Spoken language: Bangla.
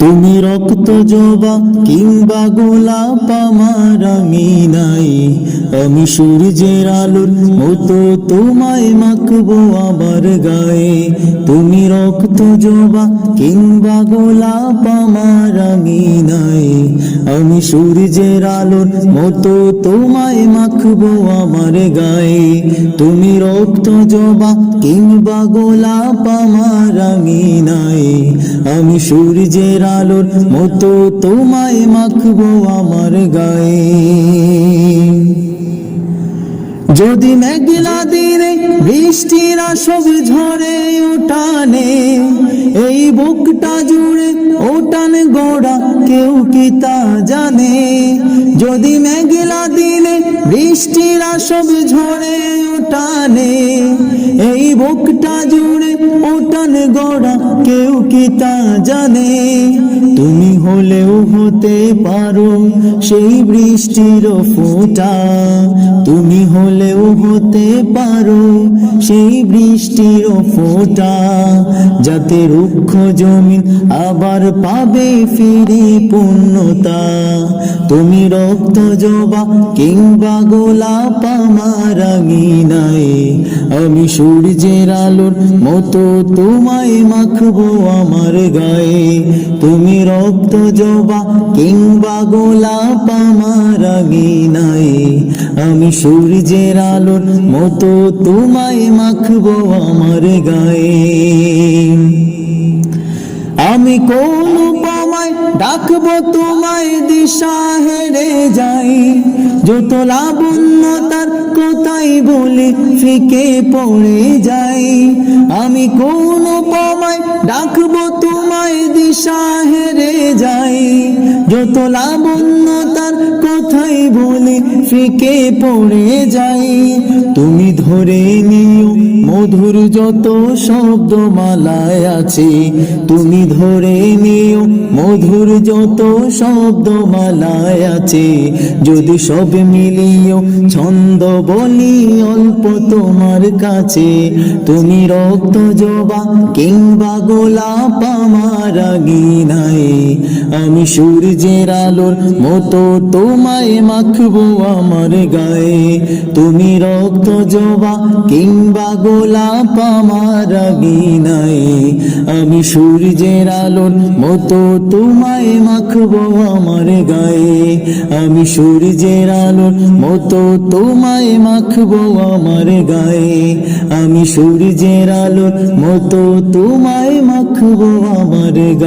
তুমি রক্ত জবা কিংবা গোলাপ আমার আমি নাই। আমি সূর্যের আলোর মতো তোমায় মাখবো আবার গায়ে। তুমি রক্ত জবা কিংবা গোলাপ আমার আমি নাই। আমি সূর্যের আলোর মতো তোমায় মাখবো আমার গায়ে। তুমি রক্ত জবা কিংবা গোলাপ আমার আমি নাই। আমি সূর্যের আলোর মতো তোমায় মাখবো আমার গায়ে। যদি মেঘলা দিনে বৃষ্টির আসব ঝরে ওটানে এই বুকটা জুড়ে ওটান গোড়া কেউ কি তা জানে? যদি মেঘলা দিনে বৃষ্টির আসব ঝরে ওটানে এই বুকটা জুড়ে ওটান গোড়া কেউ কি তা জানে? তুমি হলেও হতে পারো সেই বৃষ্টির ফোঁটা। তুমি হলেও হতে পারো সেই বৃষ্টির ফোঁটা। যাতে রুক্ষ জমিন আবার পাবে ফিরে পূর্ণতা। তুমি রক্ত জবা কিংবা গোলাপ আমার নাই আমি সূর্যের আলোর মতো তোমায় মাখবো। আমার গায়ে। তুমি রক্ত জবা কিংবা গোলাপ আমার নাই আমি সূর্যের আলোর মতো তোমায় মাখবো আমার গায়ে। আমি কোন পামায় ডাকবো তোমায় দিশা হেরে যাই। যত লাবণ্য তার কোথায় বলে ফিকে পড়ে যাই। আমি কোন পামায় ডাকবো তোমায় দিশা হেরে যাই। যত লাবণ্য তার কোথায় বলে ফিকে পড়ে যাই। তুমি ধরে নিও মধুর যত শব্দ মালায় আছে, তুমি ধরে নিও মধুর যত শব্দ মালায় আছে। যদি সব মিলিও ছন্দ বলি অল্প তোমার কাছে, তুমি রক্ত জবা কিংবা গোলাপ আমার নাই আমি সূর্যের আলোর মতো তোমায় মাখবো আমার গায়ে। তুমি রক্ত জবা কিংবা গোলাপ আমার নাই আমি সূর্যের আলোর মতো তোমায় মাখবো আমার গায়ে। আমি সূর্যের আলোর মতো তোমায় মাখবো আমার গায়ে। আমি সূর্যের আলোর মতো তোমায় মাখবো আমার গায়ে।